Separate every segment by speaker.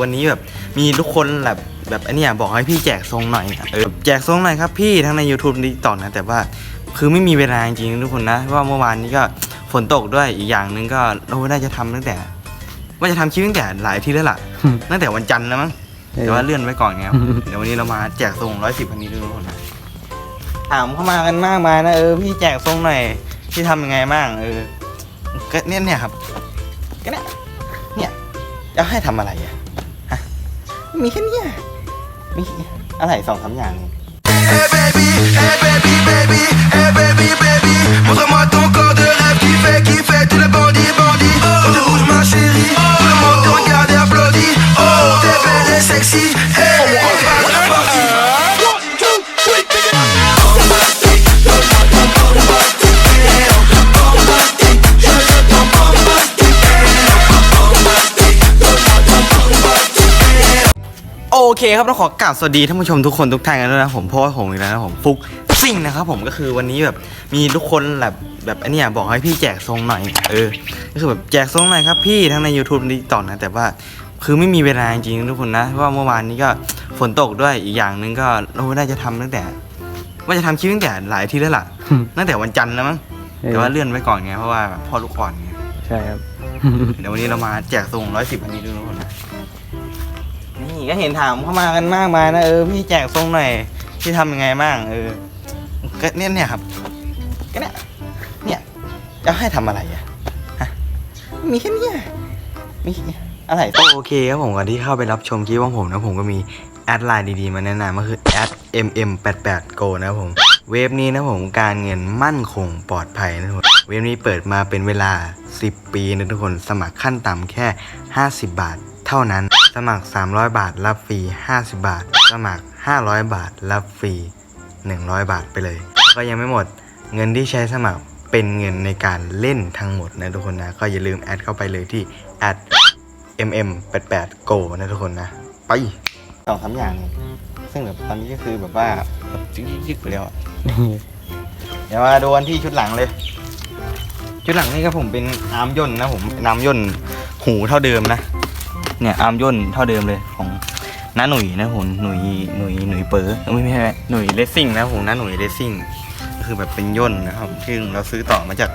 Speaker 1: วันนี้แบบมีทุกคนแบบแบบไอันนี้บอกให้พี่แจกทรงหน่อยเออแจกทรงหน่อยครับพี่ทั้งใน YouTube นี้ต่อนะแต่ว่าคือไม่มีเวลาจริงๆทุกคนนะเพราะว่าเมื่อวานนี้ก็ฝนตกด้วยอีกอย่างหนึ่งก็เราน่าจะทำตั้งแต่ ว่าจะทำคลิปตั้งแต่หลายอาที่แล้วล่ะ ตั้งแต่วันจันทร์แล้วมั้งแต่ว่าเลื่อนไว้ก่อนไงครับ เดี๋ยววันนี้เรามาแจกทรงร้อยสิบพันนี้ด้วยทุกคนนะถามเข้ามากันมากมายนะเออพี่แจกทรงหน่อยพี่ทำยังไงบ้างเออก็เนี่ยเนี่ยครับก็เนี่ยเนี่ยจะให้ทำอะไรอะฮะ มีแค่เนี้ยมีอะไรสองสามอย่างเอง
Speaker 2: Hey baby, hey baby, baby, hey baby, baby Montre-moi ton corps de rêve qui fait, qui fait tous les bandits, bandits Quand tu bouges ma chérie, tout le monde te regarde et applaudit Oh, t'es belle et sexy,
Speaker 1: เคครับต้องขอกราบสวัสดีท่านผู้ชมทุกคนทุกท่านกันด้วยนะผมเพราะว่าผมอีกแล้วนะผมฟุกซิ่งนะครับผมก็คือวันนี้แบบมีทุกคนแบบแบบไอันนี้บอกให้พี่แจกทรงหน่อยเออก็คือแบบแจกทรงหน่อยครับพี่ทั้งใน YouTube นี้ต่อนะแต่ว่าคือไม่มีเวลาจริงๆทุกคนนะเพราะว่าเมื่อวานนี้ก็ฝนตกด้วยอีกอย่างหนึ่งก็เราน่าจะทำตั้งแต่ ว่าจะทำคลิปตั้งแต่หลายอาที่แล้วล่ะตั้งแต่วันจันทร์แล้วมั้งแต่ว่าเลื่อนไว้ก่อนไงเพราะว่าพ่อลูกอ่อนไง
Speaker 3: ใช่ครับ
Speaker 1: เดี๋ยววันนี้เรามาแจกทรงร้อยสิบพันนี้ด้วยทุกคนนะนี่ ก็เห็นถามเข้ามากันมากมายนะเออพี่แจกทรงหน่อยพี่ทำยังไงบ้างเออก็เนี่ยเนี่ยครับก็เนี่ยเนี่ยจะให้ทำอะไรอะฮะมีแค่เนี้ยมีอะไรโอเคครับผมก่อนที่เข้าไปรับชมคลิปของผมนะผมก็มีแอดไลน์ดีๆ มาแนะนำก็คือแอด mm88go นะครับผมเว็บนี้นะผมการเงินมั่นคงปลอดภัยนะทุกคนเว็บนี้เปิดมาเป็นเวลา 10 ปีนะทุกคนสมัครขั้นต่ำแค่ 50 บาทเท่านั้น สมัคร 300 บาท รับฟรี 50 บาท สมัคร 500 บาท รับฟรี 100 บาทไปเลย ก็ยังไม่หมด เงินที่ใช้สมัครเป็นเงินในการเล่นทั้งหมดนะทุกคนนะ ก็อย่าลืมแอดเข้าไปเลยที่ at mm88go นะทุกคนนะ ไปสองสาอย่าง ซึ่งแบบตอนนี้ก็คือแบบว่าแบบจิ๊กๆไปแล้วเดี๋ยวมาดูกันที่ชุดหลังเลย ชุดหลังนี่ก็ผมเป็นอาร์มย่นนะผมนอาร์มย่นหูเท่าเดิมนะ เนี่ยอาร์มย่นเท่าเดิมเลยของน้าหนุ่ยนะผมหนุ่ยหนุ่ยหนุ่ยเป๋อเอ้ยไม่ใช่หนุ่ยเลสซิ่งนะผมน้าหนุ่ยเลสซิ่งก็คือแบบเป็นย่นนะครับซึ่งเราซื้อต่อมาจาก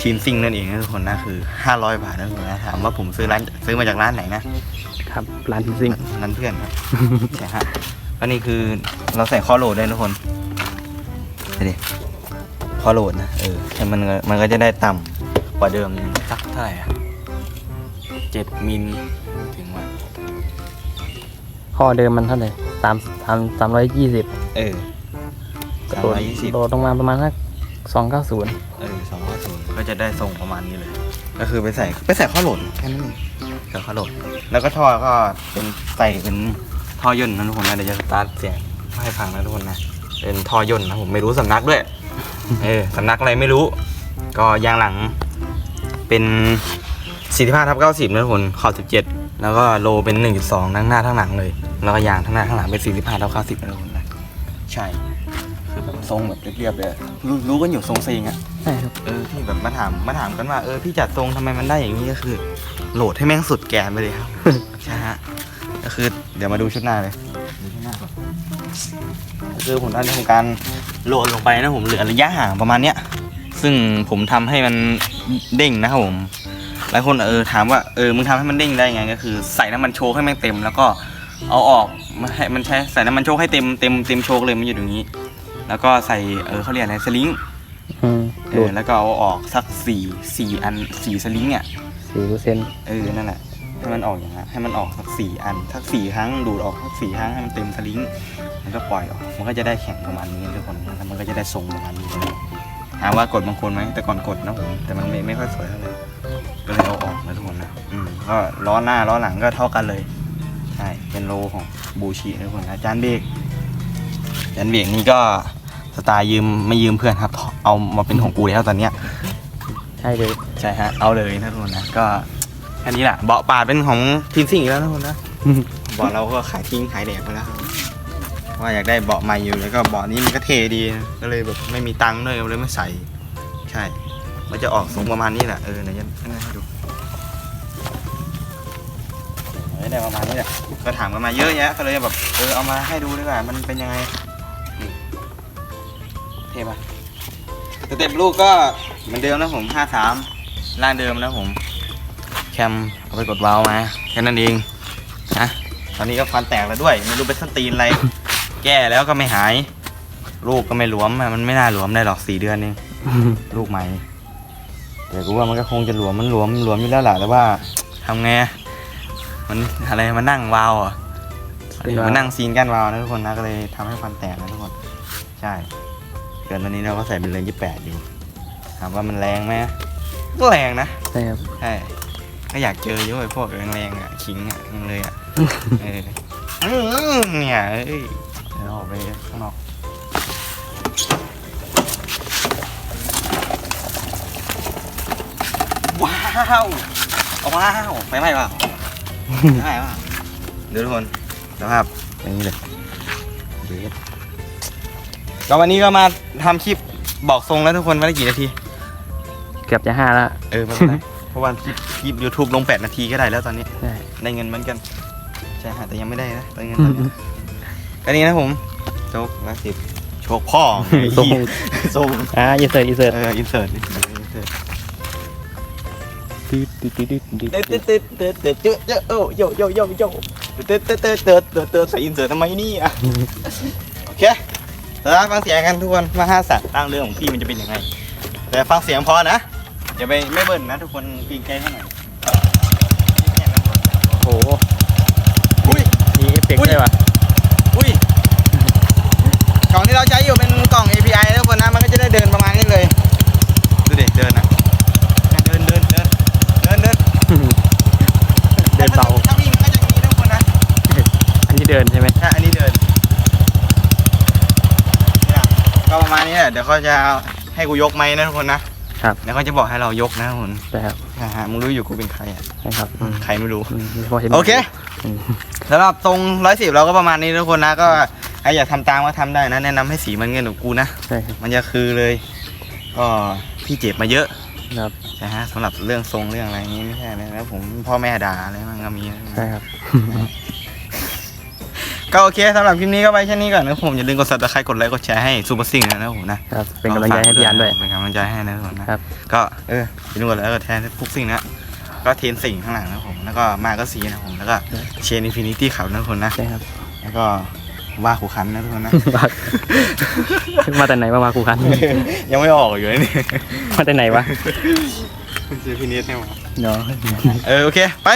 Speaker 1: ทีมซิ่งนั่นเองนะทุกคนนะคือ 500 บาทนะทุกคนนะถามว่าผมซื้อร้านซื้อมาจากร้านไหนนะครับ
Speaker 3: ร้านพิซซิ่ง
Speaker 1: ร้านเพื่อนครับใช่ฮะก็นี่คือเราใส่ข้อโหลดได้วยนะทุกคนไปดิพอโหลดนะเออแต่มันก็มันก็จะได้ต่ำกว่าเดิมสักเท่าไหร่อะ เจ็ดมิลถึงว่า
Speaker 3: ข้อเดิมมันเท่าไหร่สามสามสามร้อยยี่สิบ
Speaker 1: เออ
Speaker 3: กระ
Speaker 1: สาม
Speaker 3: โดด
Speaker 1: ร้อยยี่สิบ
Speaker 3: โดดลงมาประมาณสักสองเก้าศูนย์
Speaker 1: เออสองร้อยศูนย์ก็จะได้ทรงประมาณนี้เลย ก็คือไปใส่ไปใส่ข้อโหลดแค่นั้นเองใส่ข้อโหลด แล้วก็ท่อก็เป็นใส่เป็นท่อย่นนะทุกคนนะเดี๋ยวจะสตาร์ทเสียงให้ฟังนะทุกคนนะเป็นท่อย่นนะผมไม่รู้สำนักด้วย เออสำนักอะไรไม่รู้ ก็ยางหลังเป็น 45ทับ90นะทุกคนขอบ17 แล้วก็โลเป็น 1.2 ทั้งหน้าทั้งหลังเลย แล้วก็ยางทั้งหน้าทั้งหลังเป็น 45ทับ90นะทุกคนนะใช่ คือแบบทรงแบบเรียบๆเลยรู้รู้กันอยู่ทรงเซงอะ
Speaker 3: ใช่ครับ
Speaker 1: เออที่แบบมาถามมาถามกันว่าเออพี่จัดทรงทำไมมันได้อย่างนี้ก็คือ โหลดให้แม่งสุดแกนไปเลยครับ ใช่ฮะก็คือเดี๋ยวมาดูชุดหน้าเลยดูชุดหน้าก่อนก็คือผมได้ทำการโหลดลงไปนะผมเหลือระยะห่างประมาณเนี้ยซึ่งผมทำให้มันเด้งนะครับผม หลายคนเออถามว่าเออมึงทำให้มันเด้งได้ไงก็คือใส่น้ำมันโชกให้แม่งเต็ม แล้วก็เอาออกมาให้มันใช้ใส่น้ำมันโชกให้เต็มเต็มเต็มโชกเลยมันอยู่ตรงนี้ แล้วก็ใส่เออเขาเรียกอะไรสลิง
Speaker 3: อืม
Speaker 1: เอ
Speaker 3: ดู
Speaker 1: อแล้วก็เอาออกสักสี่สี่อันสี่สลิงอะ
Speaker 3: สี่เปอร์เซ็นต์
Speaker 1: เออนั่นแหละให้มันออกอย่างนั้นให้มันออกสักสี่อันสักสี่ครั้งดูดออกสักสี่ครั้งให้มันเต็มสลิงมันก็ปล่อยออก มันก็จะได้แข็งประมาณนี้ทุกคนแล้วมันก็จะได้ทรงประมาณนี้เลยถามว่ากดบางคนไหมแต่ก่อนกดนะผมแต่มันไม่ไม่ค่อยสวยเท่าไหร่ ก็ล้อหน้าล้อหลังก็เท่ากันเลยใช่เป็นโลของบูชินะทุกคนนะจานเบรกจานเบรกนี่ก็สไตล์ยืมไม่ยืมเพื่อนครับ เอามาเป็นของกูแล้วตอนเนี้ย
Speaker 3: ใช่เลย
Speaker 1: ใช่ฮะเอาเลยนะทุกคนนะก็แค่นี้แหละเบาะปาดเป็นของทีมสิ่งอีกแล้วนะทุกคนนะเบาะเราก็ขายทิ้งขายแดกไปแล้วครับว่าอยากได้เบาะใหม่อยู่แล้วก็เบาะนี้มันก็เทดีนะก็เลยแบบไม่มีตังค์ด้วยก็เลยไม่ใส่ ใช่ มันจะออกทรงประมาณนี้แหละเออเดี๋ยวจะให้ดู ไม่ได้ประมาณนี้แหละก็ถามกันมาเยอะแยะก็เลยแบบเออเอามาให้ดูดีกว่ามันเป็นยังไงนี่เท่ปะสเต็ปลูกก็เหมือนเดิมนะผม53ล่างเดิมนะผม แคมเอาไปกดวาล์วมาแค่นั้นเองนะตอนนี้ก็ฟันแตกแล้วด้วย ไม่รู้เป็นส้นตีนอะไร แก้แล้วก็ไม่หาย ลูกก็ไม่หลวมอะมันไม่น่าหลวมได้หรอกสี่เดือนเองลูกใหม่แต่กูว่ามันก็คงจะหลวมมันหลวมหลวมอยู่แล้วแหละแต่ว่าทำไงอะ มันอะไรมานั่งวาล์วอะมานั่งซีนก้านวาล์วนะทุกคนนะก็เลยทำให้ฟันแตกนะทุกคน ใช่เดือนตอนนี้เราก็ใส่เป็นเลนยี่แปดอยู่ถามว่ามันแรงไหมก็แรงนะ
Speaker 3: ใช่ครับ
Speaker 1: ใช่ก็อยากเจอเยอะไอ้พวกแรงๆอะขิงอะยังเลยอะเอออื้อเนี่ยเอ้ยเดี๋ยวออกไปข้างนอกว้าวว้าวไฟไหม้เปล่า ไฟไหม้เปล่าเดี๋ยวทุกคนสภาพอย่างนี้เลยเด็ดก็วันนี้ก็มาทำคลิปบอกทรงแล้วทุกคนว่าได้กี่นาที
Speaker 3: เกือบจะห้าแล้ว
Speaker 1: เออไม่เป็นไร เพราะว่าคลิปคลิปยูทูบลง 8 นาทีก็ได้แล้วตอนนี้
Speaker 3: ใช่
Speaker 1: ได้เงินเหมือนกันใช่ฮะแต่ยังไม่ได้นะได้เงินตอนนี้ก็นี่นะผมโชคละสิบโชคพ่อ
Speaker 3: ทรง
Speaker 1: ทรง
Speaker 3: อ่าอินเสิร์ตอินเสิร์ต
Speaker 1: เอออินเสิร์ตอินเสิร์ ต
Speaker 3: ตึ๊ดตึ๊ดตึ๊ดตึ๊ดตึ๊ด
Speaker 1: เต๊ดเต๊ดเต๊ดเต๊ดเต๊ดเจ๊โอ้โยโยโยโยเต๊ดเต๊ดเต๊ดเต๊ดเต๊ดเต๊ดใส่อินเสิร์ตทำไมนี่อะโอเคแต่ละฟังเสียงกันทุกคนว่าห้าสัตว์ตั้งเรื่องของพี่มันจะเป็นยังไง แต่ฟังเสียงพอนะอย่าไปไม่เบิ่นนะทุกคนเกรงใจเท่าไหร่
Speaker 3: โอ้โห
Speaker 1: อุ้ย
Speaker 3: มีเอฟเฟกต์ด้วยว่ะ
Speaker 1: อุ้ยกล่องที่เราใช้อยู่เป็นกล่อง API นะทุกคนนะมันก็จะได้เดินประมาณนี้เลย ดูดิ เดินอะ เดินเดินเดินเดินเดิน
Speaker 3: เดินเบา
Speaker 1: ถ้าวิ่งมันก็จะอย่างนี้นะทุกคนนะ
Speaker 3: อันนี้เดินใช่ไหม
Speaker 1: ใช่อันนี้เดินเนี่ยก็ประมาณนี้แหละ เดี๋ยวเขาจะให้กูยกไม้นะทุกคนนะ
Speaker 3: ครับ
Speaker 1: เดี๋ยวเขาจะบอกให้เรายกนะทุกคน
Speaker 3: ใช่ครับ
Speaker 1: อ่าฮะมึงรู้อยู่กูเป็นใครอะ
Speaker 3: ใช่ครับ
Speaker 1: อืมใครไม่รู้
Speaker 3: อืมพอเห็น
Speaker 1: โอเค
Speaker 3: อืม
Speaker 1: สำหรับตรงร้อยสิบเราก็ประมาณนี้ทุกคนนะก็ใครอยากทำตามก็ทำได้นะ แนะนำให้สีมันเงินของกูนะ
Speaker 3: ใช่ครับ
Speaker 1: มันจะคือเลย ก็พี่เจ็บมาเยอะ
Speaker 3: ครับ
Speaker 1: ใช่ฮะสำหรับเรื่องทรงเรื่องอะไรอย่างนี้ไม่ใช่นะแล้วผมพ่อแม่ด่าอะไรมันก็มีนะ
Speaker 3: ใช่ครับ
Speaker 1: ก็โอเคสำหรับคลิปนี้ก็ไปแค่นี้ก่อนนะผมอย่าลืมกด subscribe กดไลค์กดแชร์ให้ซูเปอร์ซิงนะผมนะครับ
Speaker 3: เป็นกำลังใจให้พี่อันด้วย
Speaker 1: เป็นกำลังใจให้นะทุกคนนะครับ ก็เอออย่าลืมกดไลค์กดแชร์ให้พวกซิงนะก็เทรนสิ่งข้างหลังนะผมแล้วก็มาก็สีนะผมแล้วก็เชนอินฟินิตี้เขานะทุกคนนะ
Speaker 3: ใช่ครับ
Speaker 1: แล้วก็ว่าขู่คันนะทุกคนนะ
Speaker 3: มามาแต่ไหนมามากูคัน
Speaker 1: ยังไม่ออกอยู่เลยนี่
Speaker 3: มาแต่ไหนวะ
Speaker 1: ซื้อพินิจให้มา
Speaker 3: เนาะ
Speaker 1: เออโอเค ไป